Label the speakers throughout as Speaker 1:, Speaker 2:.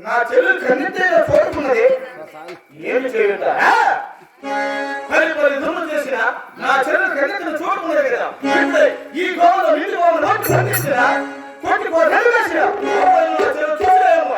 Speaker 1: నా చెల్లి కన్నెత్తే కోరుకున్నది ఏమి చేయుట పది పది దుమ్ము చేసిన నా చెల్లి కన్నెత్తిన చూడుకున్నది కదా ఈ గోవలో నీళ్ళు గోవ నోటి కనిపించిన కొట్టి పో రెండు వేసిన చూడలేము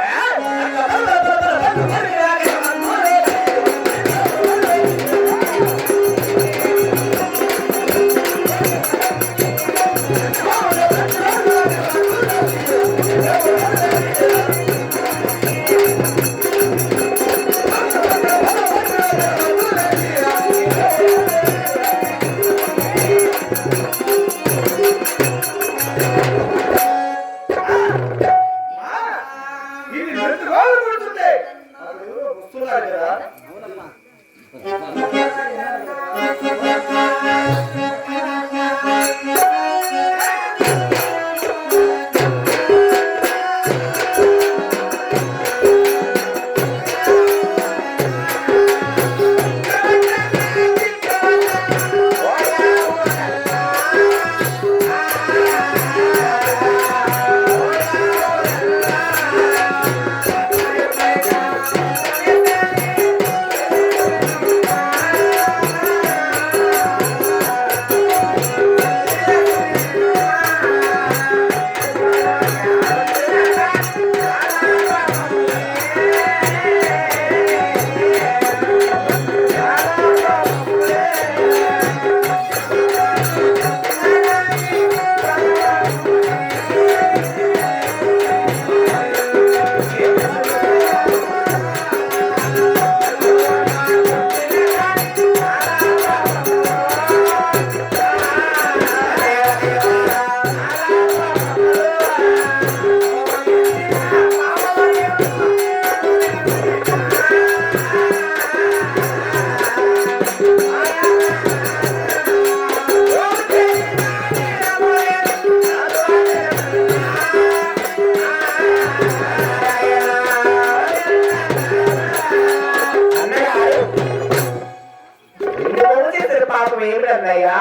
Speaker 2: ఏమిటన్నయ్యా?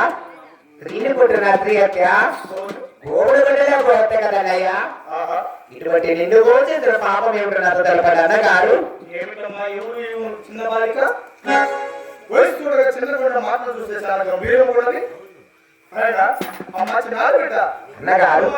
Speaker 2: స్త్రీని పుట్టిన స్త్రీ హత్య గోడు బిడ్డలే పోతే కదన్నయ్యా? ఇటువంటి నిన్ను చేసిన పాపం ఏమిటో నాకు తెలపడు అన్నగారు.
Speaker 1: ఏమిటమ్మా ఎవరు చిన్న బాలిక? వయసు చూడగా చిన్న మాటలు చాలా గంభీరం అమ్మ చిన్నారు బిడ్డ.
Speaker 2: అన్నగారు.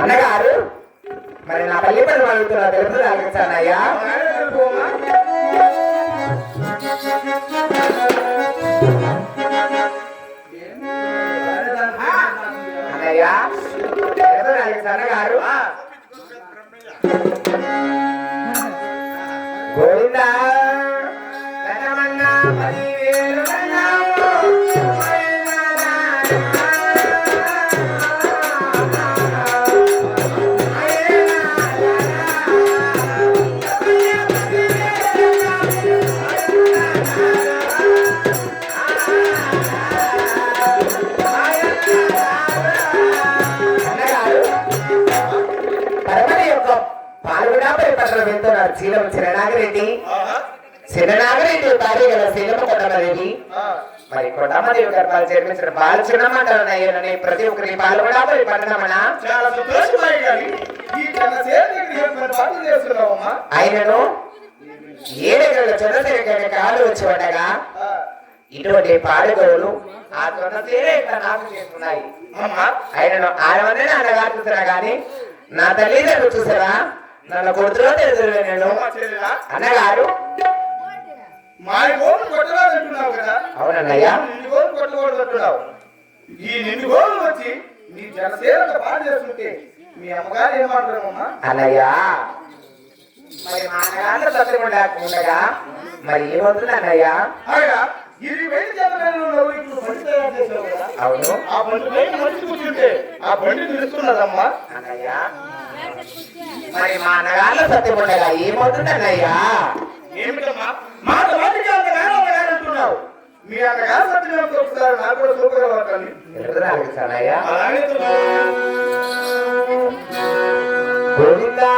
Speaker 2: అన్నగారు మరి నా పల్లి పని అడుగుతున్నా తెలుసు అలగచ్చానయ్యా
Speaker 1: ఆయన
Speaker 2: గోవిందా పదివేలు పాల్గొనాపై పట్టణ వెళ్తున్నారు శీలం చిరనాగిరెడ్డి భార్య గల శీలము
Speaker 1: ఆ.
Speaker 2: మరి కొంతమంది గర్భాలు చేర్మించిన బాలు చిన్నమంటారని ప్రతి
Speaker 1: పని పాటలు చేస్తున్నావమ్మా
Speaker 2: ఆయనను ఏడెగల చంద్రశేఖర కాలు వచ్చి ఉండగా. ఇటువంటి పాడుగోలు ఆ ఇక్కడ నాకు చేస్తున్నాయి. ఆయనను చూసినా గాని నా తల్లిదండ్రులు చూసారా? నన్ను కొడుతురా తెలుసులే నేను. అన్నగారు?
Speaker 1: మా గోలు కొట్టలో అంటున్నావు కదా?
Speaker 2: అవునన్నయ్యా.
Speaker 1: నిన్ను గోలు కొట్టకూడదు అంటున్నావు. ఈ నిన్ను గోలు వచ్చి నీ జనసేనకు పాడు చేస్తుంటే మీ అమ్మగారు ఏమంటారమ్మా
Speaker 2: అన్నయ్యా మరి మా అన్నగారు సత్యం మరి ఏమవుతుంది అన్నయ్యా.
Speaker 1: అయ్యా
Speaker 2: అవును.
Speaker 1: ఆ బండి పైన ఆ బండి
Speaker 2: అన్నయ్యా మరి మా అన్నగారు
Speaker 1: సత్యపడ్డగా ఏమవుతుందన్నయ్యా మీ
Speaker 2: అన్నగారు
Speaker 1: గోవిందా